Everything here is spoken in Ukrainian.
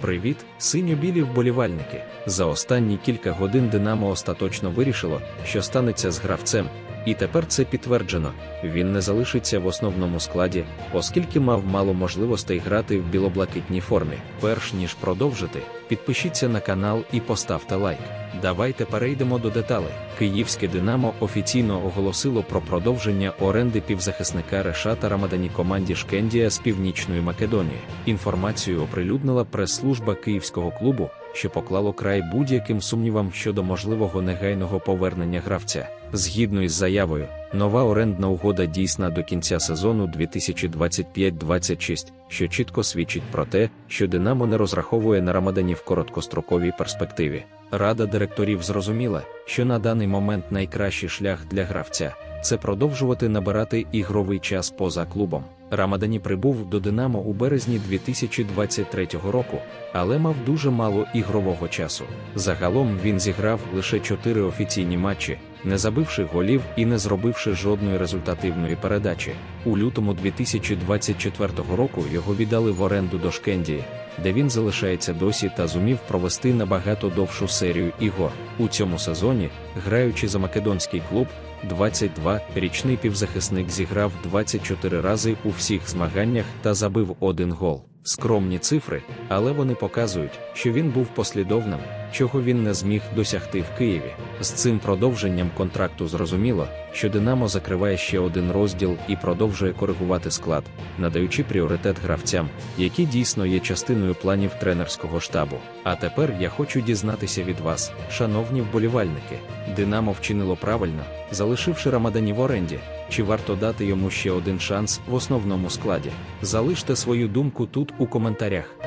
Привіт, синьо-білі вболівальники. За останні кілька годин Динамо остаточно вирішило, що станеться з гравцем, і тепер це підтверджено. Він не залишиться в основному складі, оскільки мав мало можливостей грати в білоблакитній формі. Перш ніж продовжити, підпишіться на канал і поставте лайк. Давайте перейдемо до деталей. Київське Динамо офіційно оголосило про продовження оренди півзахисника Решата Рамадані команді Шкендія з Північної Македонії. Інформацію оприлюднила прес-служба київського клубу, що поклало край будь-яким сумнівам щодо можливого негайного повернення гравця. Згідно із заявою, нова орендна угода дійсна до кінця сезону 2025-26, що чітко свідчить про те, що Динамо не розраховує на Рамадані в короткостроковій перспективі. Рада директорів зрозуміла, що на даний момент найкращий шлях для гравця це продовжувати набирати ігровий час поза клубом. Рамадані прибув до Динамо у березні 2023 року, але мав дуже мало ігрового часу. Загалом він зіграв лише чотири офіційні матчі, не забивши голів і не зробивши жодної результативної передачі. У лютому 2024 року його віддали в оренду до Шкендії, де він залишається досі та зумів провести набагато довшу серію ігор. У цьому сезоні, граючи за македонський клуб, 22-річний півзахисник зіграв 24 рази у всіх змаганнях та забив один гол. Скромні цифри, але вони показують, що він був послідовним, чого він не зміг досягти в Києві. З цим продовженням контракту зрозуміло, що Динамо закриває ще один розділ і продовжує коригувати склад, надаючи пріоритет гравцям, які дійсно є частиною планів тренерського штабу. А тепер я хочу дізнатися від вас, шановні вболівальники, Динамо вчинило правильно, залишивши Рамадані в оренді. Чи варто дати йому ще один шанс в основному складі? Залиште свою думку тут у коментарях.